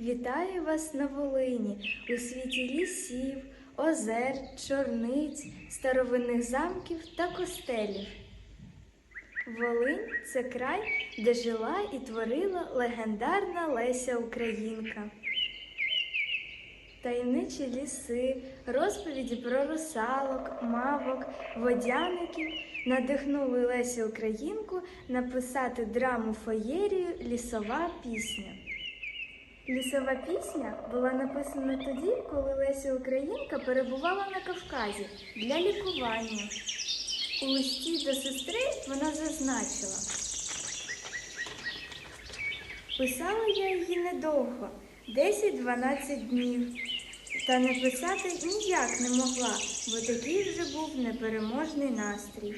Вітаю вас на Волині у світі лісів, озер, чорниць, старовинних замків та костелів. Волинь це край, де жила і творила легендарна Леся Українка. Таємничі ліси, розповіді про русалок, мавок, водяників надихнули Лесю Українку написати драму феєрію Лісова пісня. Лісова пісня була написана тоді, коли Леся Українка перебувала на Кавказі для лікування. У листі до сестри вона зазначила. Писала я її недовго, 10-12 днів. Та не писати ніяк не могла, бо такий вже був непереможний настрій.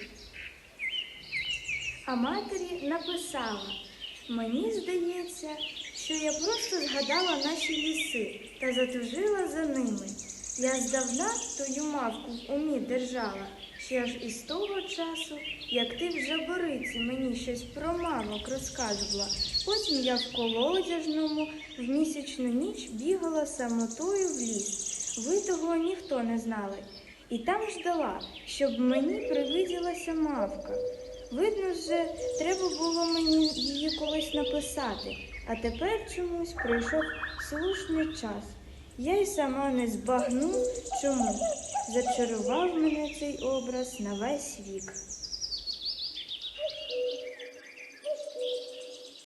А матері написала: мені здається, що я просто згадала наші ліси та затужила за ними. Я здавна тою мавку в умі держала, ще аж із того часу, як ти в жабориці мені щось про мамок розказувала. Потім я в колодяжному в місячну ніч бігала самотою в ліс. Ви того ніхто не знали. І там ждала, щоб мені привиділася мавка. Видно вже, треба було мені її колись написати, а тепер чомусь прийшов слушний час. Я й сама не збагну, чому зачарував мене цей образ на весь вік.